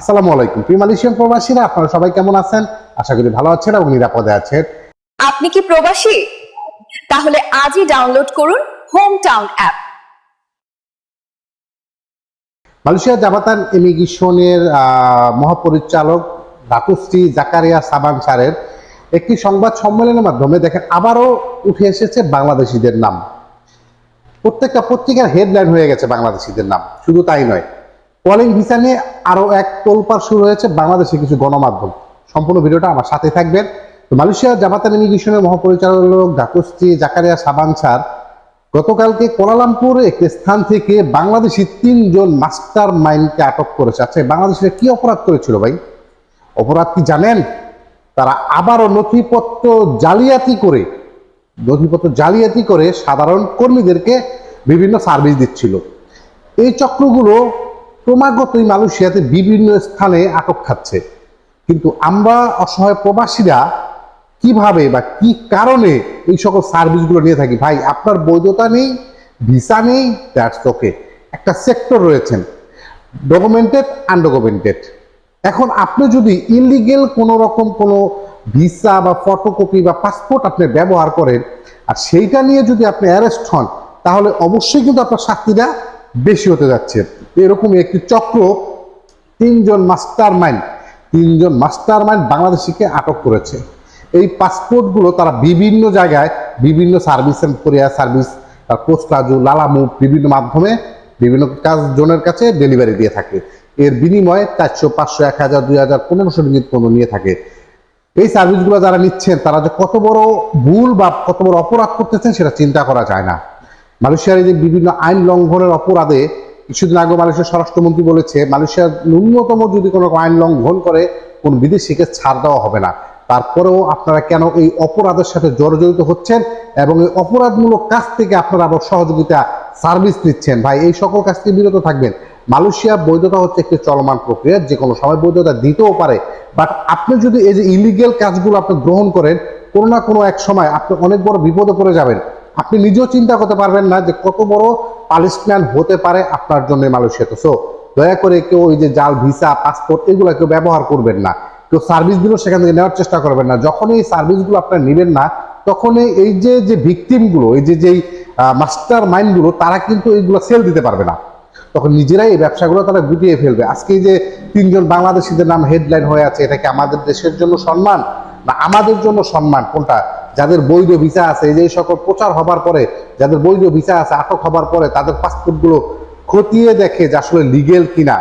আসসালামু আলাইকুম। প্রিয় মালয়েশিয়ান প্রবাসীরা আপনারা সবাই কেমন আছেন? আশা করি ভালো আছেন এবং নিরাপদে আছেন। আপনি কি প্রবাসী? তাহলে আজই ডাউনলোড করুন হোম টাউন অ্যাপ মালয়েশিয়া জাবাতান ইমিগ্রেশনের মহাপরিচালক ধাতুশ্রী জাকারিয়া সাবান স্যারের একটি সংবাদ সম্মেলনের মাধ্যমে দেখেন আবারও উঠে এসেছে বাংলাদেশিদের নাম। প্রত্যেকটা পত্রিকার হেডলাইন হয়ে গেছে বাংলাদেশিদের নাম। শুধু তাই নয় কলিং ভিসা নিয়ে আরও এক তোলপাড় শুরু হয়েছে বাংলাদেশে কিছু গণমাধ্যম। সম্পূর্ণ ভিডিওটা আমার সাথে থাকবেন। তো মালয়েশিয়া জাবাতান ইমিগ্রেশনের মহাপরিচালক ধাতুশ্রী জাকারিয়া সাবান স্যার, গতকালকে কোলালামপুর একটি স্থান থেকে বাংলাদেশি তিনজন মাস্টার মাইন্ডকে আটক করেছে। আচ্ছা বাংলাদেশিরা কি অপরাধ করেছিল ভাই? অপরাধ কি জানেন? তারা আবারও নথিপত্র জালিয়াতি করে, নথিপত্র জালিয়াতি করে সাধারণ কর্মীদেরকে বিভিন্ন সার্ভিস দিচ্ছিল। এই চক্রগুলো ক্রমাগতই মালয়েশিয়াতে বিভিন্ন স্থানে আটক খাচ্ছে। কিন্তু আমরা অসহায় প্রবাসীরা কীভাবে বা কি কারণে এই সকল সার্ভিসগুলো নিয়ে থাকি? ভাই, আপনার বৈধতা নেই, ভিসা নেই, দ্যাটস ওকে। একটা সেক্টর রয়েছেন, ডকুমেন্টেড, আনডকুমেন্টেড। এখন আপনি যদি ইলিগেল কোনো রকম কোনো ভিসা বা ফটোকপি বা পাসপোর্ট আপনি ব্যবহার করেন, আর সেইটা নিয়ে যদি আপনি অ্যারেস্ট হন, তাহলে অবশ্যই কিন্তু আপনার শাস্তিটা বেশি হতে যাচ্ছে। এরকমই একটি চক্র তিনজন মাস্টার মাইন্ড তিনজন মাস্টার মাইন্ড বাংলাদেশিকে আটক করেছে। এই পাসপোর্টগুলো তারা বিভিন্ন জায়গায় বিভিন্ন সার্ভিস কোরিয়ার সার্ভিস পোস্ট লালামু বিভিন্ন মাধ্যমে বিভিন্ন কাজ জনের কাছে ডেলিভারি দিয়ে থাকে। এর বিনিময়ে চারশো, পাঁচশো, এক হাজার, দুই হাজার, পনেরোশো রিঙ্গিত পণ্য নিয়ে থাকে। এই সার্ভিসগুলো যারা নিচ্ছেন, তারা যে কত বড় ভুল বা কত বড় অপরাধ করতেছেন, সেটা চিন্তা করা যায় না। মালয়েশিয়ার এই যে বিভিন্ন আইন লঙ্ঘনের অপরাধে কিছুদিন আগে মালয়েশিয়ার স্বরাষ্ট্রমন্ত্রী বলেছে, মালয়েশিয়ার ন্যূনতম যদি কোনো আইন লঙ্ঘন করে, কোন বিদেশিকে ছাড় দেওয়া হবে না। তারপরেও আপনারা কেন এই অপরাধের সাথে জর্জরিত হচ্ছেন এবং এই অপরাধমূলক কাজ থেকে আপনারা আবার সহযোগিতা, সার্ভিস নিচ্ছেন? ভাই, এই সকল কাজ থেকে বিরত থাকবেন। মালয়েশিয়া বৈধতা হচ্ছে একটি চলমান প্রক্রিয়া, যে কোনো সময় বৈধতা দিতেও পারে। বাট আপনি যদি এই যে ইলিগেল কাজগুলো আপনি গ্রহণ করেন, কোনো না কোনো এক সময় আপনি অনেক বড় বিপদে পড়ে যাবেন। আপনি নিজেও চিন্তা করতে পারবেন না যে কত বড় পালিশমেন্ট হতে পারে আপনার জন্য মালয়েশিয়াতে সো দয়া করে কেউ ওই যে জাল, ভিসা পাসপোর্ট এগুলো কেউ ব্যবহার করবেন না। কেউ সার্ভিসগুলো সেখান থেকে নেওয়ার চেষ্টা করবেন না। যখন এই সার্ভিসগুলো আপনারা নেবেন না তখন এই যে যে ভিকটিমগুলো, এই যে যেই মাস্টার মাইন্ডগুলো তারা কিন্তু এইগুলো সেল দিতে পারবে না। তখন নিজেরাই এই ব্যবসাগুলো তারা গুটিয়ে ফেলবে। আজকে যে তিনজন বাংলাদেশিদের নাম হেডলাইন হয়ে আছে, এটা কি আমাদের দেশের জন্য সম্মান? না, আমাদের জন্য সম্মান? কোনটা? যাদের বৈধ ভিসা আছে যে সকল প্রচার হবার পরে, যাদের বৈধ ভিসা আছে, আটক হবার পরে তাদের পাসপোর্টগুলো খতিয়ে দেখে যে আসলে লিগেল কিনা।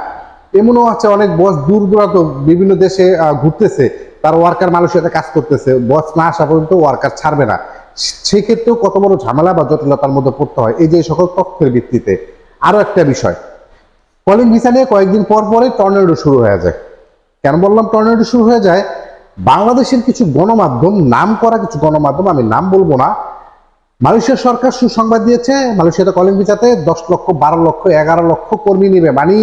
এমনও আছে অনেক বস দূর দূরান্ত, বিভিন্ন দেশে ঘুরতেছে, তার ওয়ার্কার সাথে কাজ করতেছে বস না আসা পর্যন্ত ওয়ার্কার ছাড়বে না। সেক্ষেত্রেও কত বড় ঝামেলা বা জটিলতার মধ্যে পড়তে হয়, এই যে সকল তথ্যের ভিত্তিতে। আরও একটা বিষয় কলিং ভিসা নিয়ে কয়েকদিন পর পরে টর্নেডো শুরু হয়ে যায়। কেন বললাম টর্নেডো শুরু হয়ে যায়? বাংলাদেশের কিছু গণমাধ্যম, নাম করা কিছু গণমাধ্যম, আমি নাম বলব না, মালয়েশিয়া সরকার সুসংবাদ দিয়েছে, মালয়েশিয়াতে কলিং ভিসাতে দশ লক্ষ, বারো লক্ষ, এগারো লক্ষ কর্মী নেবে মানে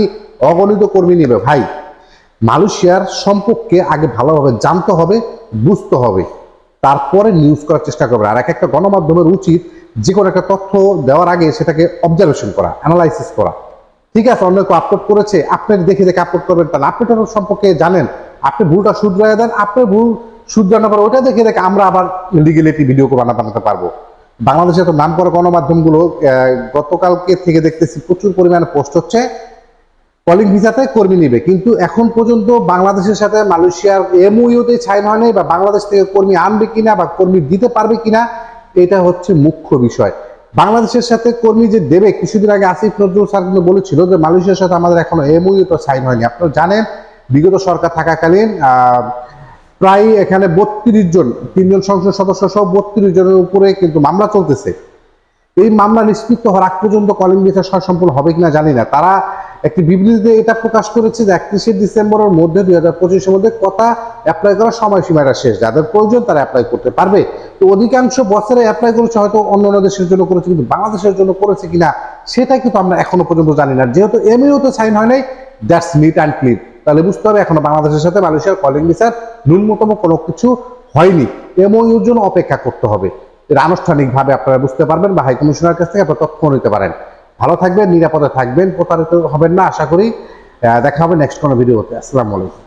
অগণিত কর্মী নেবে। ভাই, মালয়েশিয়ার সম্পর্কে আগে ভালোভাবে জানতে হবে, বুঝতে হবে। তারপরে নিউজ করার চেষ্টা করবে। আর এক একটা গণমাধ্যমের উচিত যে কোনো একটা তথ্য দেওয়ার আগে সেটাকে অবজারভেশন করা অ্যানালাইসিস করা। ঠিক আছে, অন্য কেউ আপলোড করেছে, আপনি দেখে দেখে আপলোড করবেন, তাহলে আপনি সম্পর্কে জানেন। আপনি ভুলটা শুধরাই দেন, আপনি ভুল শুধরানোর পর ওটা দেখে দেখে আমরা আবার লিগেলিটি ভিডিও বানাতে বানাতে পারব। বাংলাদেশে তো নাম করা গণমাধ্যমগুলো গতকালকে থেকে দেখতেছি প্রচুর পরিমাণে পোস্ট হচ্ছে। কলিং ভিসাতে কর্মী নিবে। কিন্তু এখন পর্যন্ত বাংলাদেশের সাথে মালয়েশিয়ার এমওইউতে সাইন হয়নি বা বাংলাদেশ থেকে কর্মী আনবে কিনা বা কর্মী দিতে পারবে কিনা, এটা হচ্ছে মুখ্য বিষয়। বাংলাদেশের সাথে কর্মী যে দেবে, কিছুদিন আগে আসিফ নজরুল স্যার কিন্তু বলেছিল যে মালয়েশিয়ার সাথে আমাদের এখনও এমওইউ তো সাইন হয়নি। আপনারা জানেন বিগত সরকার থাকাকালীন প্রায় এখানে বত্রিশ জন, তিনজন সংসদ সদস্য সহ বত্রিশ জনের উপরে কিন্তু মামলা চলতেছে। এই মামলা নিষ্পৃত হওয়ার আগ পর্যন্ত কলিং ভিসা সম্পূর্ণ হবে কিনা জানি না। তারা একটি বিবৃতিতে এটা প্রকাশ করেছে যে একত্রিশে ডিসেম্বরের মধ্যে, দুই হাজার পঁচিশের মধ্যে কথা অ্যাপ্লাই করার সময়সীমাটা শেষ। যাদের প্রয়োজন তারা অ্যাপ্লাই করতে পারবে। তো অধিকাংশ বছরে অ্যাপ্লাই করেছে, হয়তো অন্য অন্য দেশের জন্য করেছে, কিন্তু বাংলাদেশের জন্য করেছে কিনা, সেটা কিন্তু আমরা এখনও পর্যন্ত জানি না। যেহেতু এমইউ তো সাইন হয় নাই দ্যাটস মিট অ্যান্ড ক্লিন তাহলে বুঝতে হবে, এখন বাংলাদেশের সাথে মালয়েশিয়ার কলিং ভিসার ন্যূনতম কোনো কিছু হয়নি। এমওইউর জন্য অপেক্ষা করতে হবে। এটা আনুষ্ঠানিকভাবে আপনারা বুঝতে পারবেন বা হাই কমিশনার কাছ থেকে আপনারা তথ্য নিতে পারেন। ভালো থাকবেন, নিরাপদে থাকবেন, প্রতারিত হবেন না, আশা করি। দেখা হবে নেক্সট কোনো ভিডিওতে আসসালামু আলাইকুম।